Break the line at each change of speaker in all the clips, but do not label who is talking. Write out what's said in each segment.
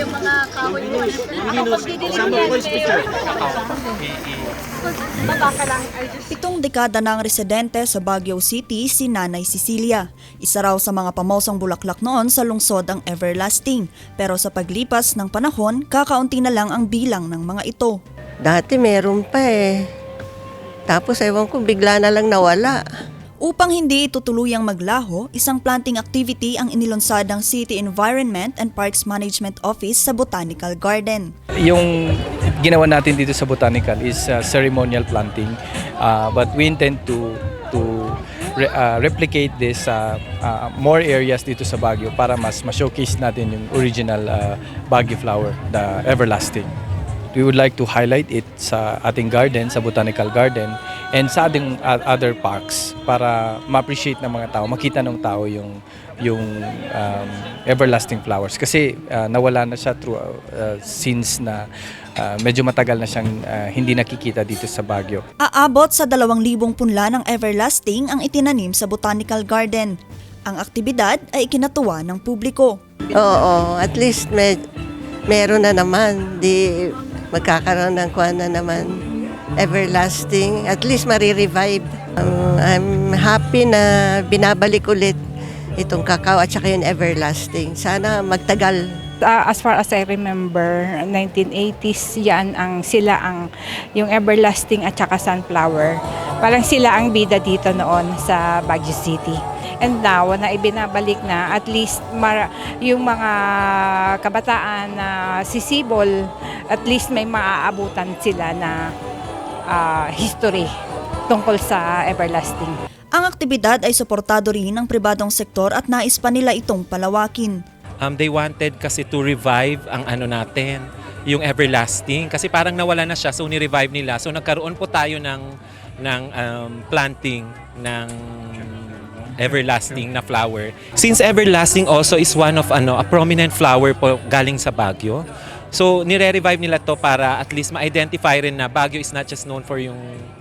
yung mga kahoy mo. Ako pagdidilim yan, Mayor. Baba ka lang.
Pitong dekada ng residente sa Baguio City si Nanay Cecilia. Isa raw sa mga pamosang bulaklak noon sa lungsod ang Everlasting. Pero sa paglipas ng panahon, kakaunti na lang ang bilang ng mga ito.
Dati meron pa eh. Tapos ewan ko, bigla na lang nawala.
Upang hindi ito tuluyang maglaho, isang planting activity ang inilunsad ng City Environment and Parks Management Office sa Botanical Garden.
Yung ginawa natin dito sa botanical is uh, ceremonial planting uh, but we intend to to re- uh, replicate this sa uh, more areas dito sa Baguio para mas ma-showcase natin yung original uh, Baguio flower, the everlasting. We would like to highlight it sa ating garden, sa botanical garden, and sa ating uh, other parks para ma-appreciate ng mga tao, makita ng tao yung yung um, everlasting flowers kasi uh, nawala na siya through uh, since na uh, medyo matagal na siyang uh, hindi nakikita dito sa Baguio.
Aabot sa 2,000 punla ng Everlasting ang itinanim sa Botanical Garden. Ang aktibidad ay ikinatuwa ng publiko.
Oo, at least may, meron na naman. Di magkakaroon ng kuha na naman. Everlasting. At least marirevive. Um, I'm happy na binabalik ulit itong kakao at saka yung everlasting. Sana magtagal
Uh, as far as I remember, 1980s yan ang sila ang yung everlasting at saka sunflower. Parang sila ang bida dito noon sa Baguio City. And now, na ibinabalik na, at least mara, yung mga kabataan na sisibol, at least may maaabutan sila na ah, history tungkol sa everlasting.
Ang aktibidad ay suportado rin ng pribadong sektor at nais pa nila itong palawakin.
um, they wanted kasi to revive ang ano natin, yung everlasting. Kasi parang nawala na siya, so ni-revive nila. So nagkaroon po tayo ng, ng um, planting ng everlasting na flower. Since everlasting also is one of ano a prominent flower po galing sa Baguio. So nire-revive nila to para at least ma-identify rin na Baguio is not just known for yung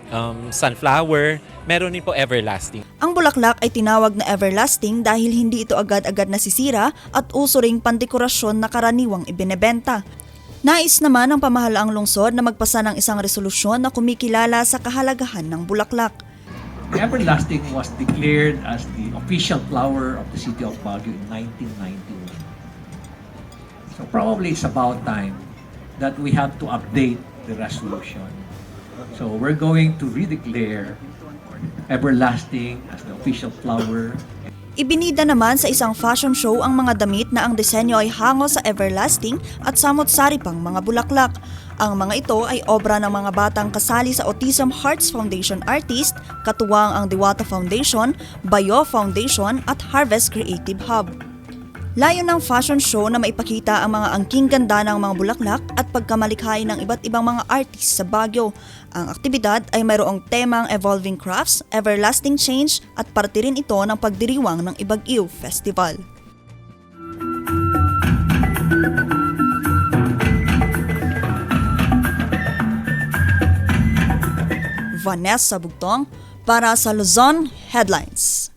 um, sunflower, meron din po everlasting.
Ang bulaklak ay tinawag na everlasting dahil hindi ito agad-agad nasisira at uso ring pandekorasyon na karaniwang ibinebenta. Nais naman ng pamahalaang lungsod na magpasa ng isang resolusyon na kumikilala sa kahalagahan ng bulaklak.
The everlasting was declared as the official flower of the city of Baguio in 1991. So probably it's about time that we have to update the resolution. So we're going to redeclare everlasting as the official flower
Ibinida naman sa isang fashion show ang mga damit na ang disenyo ay hango sa everlasting at samot-sari pang mga bulaklak. Ang mga ito ay obra ng mga batang kasali sa Autism Hearts Foundation artist, katuwang ang Diwata Foundation, Bayo Foundation at Harvest Creative Hub. Layo ng fashion show na maipakita ang mga angking ganda ng mga bulaklak at pagkamalikhain ng iba't ibang mga artist sa Baguio. Ang aktibidad ay mayroong temang Evolving Crafts, Everlasting Change at parte rin ito ng pagdiriwang ng Ibag-Iw Festival. Vanessa Bugtong para sa Luzon Headlines.